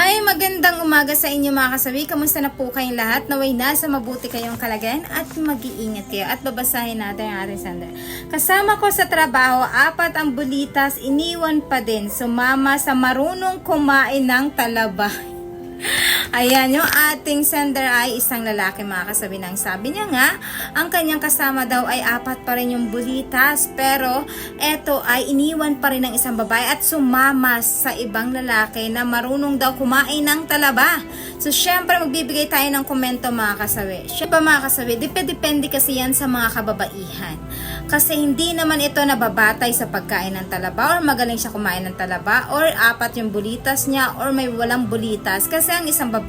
Hi, magandang umaga sa inyo mga kasawi. Kamusta na po kayong lahat? Naway nasa mabuti kayong kalagayan at mag-iingat kayo. At babasahin natin ang ating sandal. Kasama ko sa trabaho, apat ang bulitas, iniwan pa din. Sumama sa marunong kumain ng talaba. Ayan, yung ating sender ay isang lalaki mga kasabi ng sabi niya nga, ang kanyang kasama daw ay apat pa rin yung bulitas pero eto ay iniwan pa rin ng isang babae at sumama sa ibang lalaki na marunong daw kumain ng talaba. So syempre magbibigay tayo ng komento mga kasabi. Syempre mga kasabi, depende kasi yan sa mga kababaihan. Kasi hindi naman ito nababatay sa pagkain ng talaba or magaling siya kumain ng talaba or apat yung bulitas niya or may walang bulitas. Kasi ang isang babae,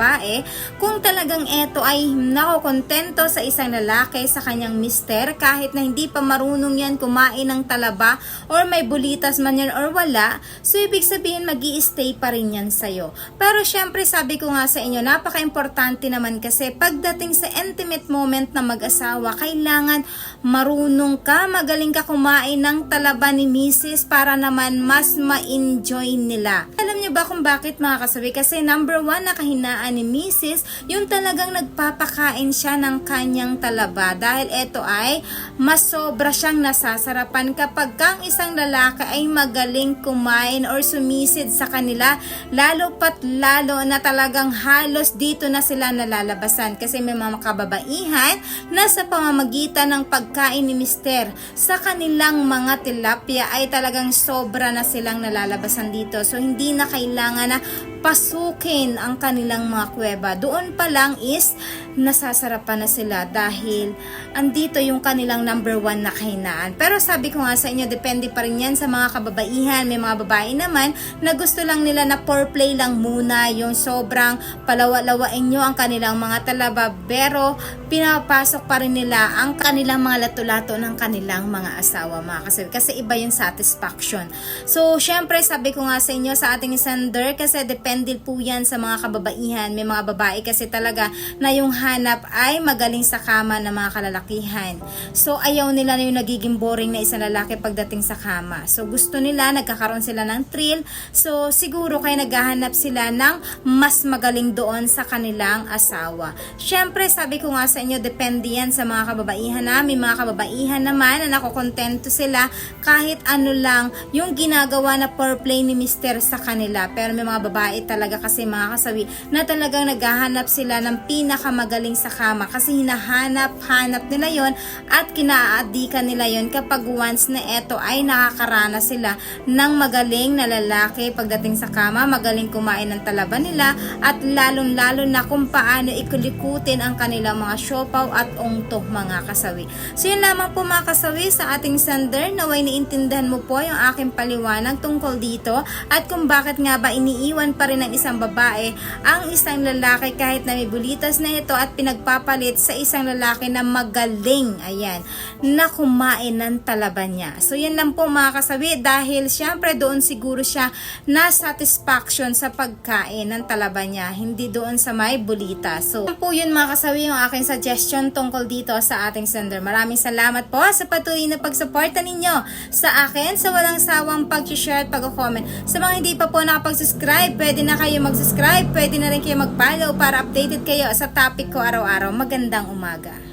kung talagang ito ay nakokontento sa isang lalaki sa kanyang mister kahit na hindi pa marunong yan kumain ng talaba or may bulitas man yan or wala, so ibig sabihin mag stay pa rin yan sa'yo. Pero syempre sabi ko nga sa inyo, napaka-importante naman kasi pagdating sa intimate moment na mag-asawa, kailangan marunong ka, magaling ka kumain ng talaba ni Mrs. para naman mas ma-enjoy nila. Alam niyo ba kung bakit mga kasabi? Kasi number one na kahinaan ni Mrs. yung talagang nagpapakain siya ng kanyang talaba dahil ito ay mas sobra siyang nasasarapan kapag kang isang lalaki ay magaling kumain or sumisid sa kanila lalo pat lalo na talagang halos dito na sila nalalabasan kasi may mga kababaihan na sa pamamagitan ng pagkain ni Mister sa kanilang mga tilapia ay talagang sobra na silang nalalabasan dito so hindi na kailangan na pasukin ang kanilang mga kuweba. Doon pa lang is nasasarapan na sila dahil andito yung kanilang number one na kahinaan. Pero sabi ko nga sa inyo, depende pa rin yan sa mga kababaihan. May mga babae naman na gusto lang nila na foreplay lang muna, yung sobrang palawa-lawain nyo ang kanilang mga talaba. Pero pinapasok pa rin nila ang kanilang mga lato-lato ng kanilang mga asawa, mga kasi, kasi iba yung satisfaction. So, syempre, sabi ko nga sa inyo, sa ating sender, kasi depende po yan sa mga kababaihan. May mga babae kasi talaga na yung hanap ay magaling sa kama ng mga kalalakihan. So, ayaw nila na yung nagiging boring na isang lalaki pagdating sa kama. So, gusto nila, nagkakaroon sila ng thrill. So, siguro kaya naghahanap sila ng mas magaling doon sa kanilang asawa. Syempre, sabi ko nga sa inyo, depende yan sa mga kababaihan na. May mga kababaihan naman na nakokontento sila kahit ano lang yung ginagawa na foreplay ni Mister sa kanila. Pero may mga babae talaga kasi mga kasawi na talagang naghahanap sila ng pinakamagaling sa kama. Kasi hinahanap-hanap nila yon at kinaadikan nila yon kapag once na eto ay nakakaranas sila ng magaling na lalaki pagdating sa kama, magaling kumain ng talaba nila at lalong-lalo na kung paano ikulikutin ang kanilang mga siopaw at ungto mga kasawi. So yun lamang po mga kasawi sa ating sender. Naway niintindihan mo po yung aking paliwanag tungkol dito at kung bakit nga ba iniiwan pa rin ng isang babae ang isang lalaki kahit na may bulitas na ito at pinagpapalit sa isang lalaki na magaling, ayan, na kumain ng talaba niya. So yan lang po mga kasawi dahil syempre doon siguro siya na satisfaction sa pagkain ng talaba niya, hindi doon sa may bulitas. So yan po yun mga kasawi yung aking suggestion tungkol dito sa ating sender. Maraming salamat po sa patuloy na pagsuporta ninyo sa akin sa walang sawang pag-share at pag-comment. Sa mga hindi pa po nakapag-subscribe, pwede na kayo mag-subscribe, pwede na rin kayo mag-follow para updated kayo sa topic ko araw-araw. Magandang umaga.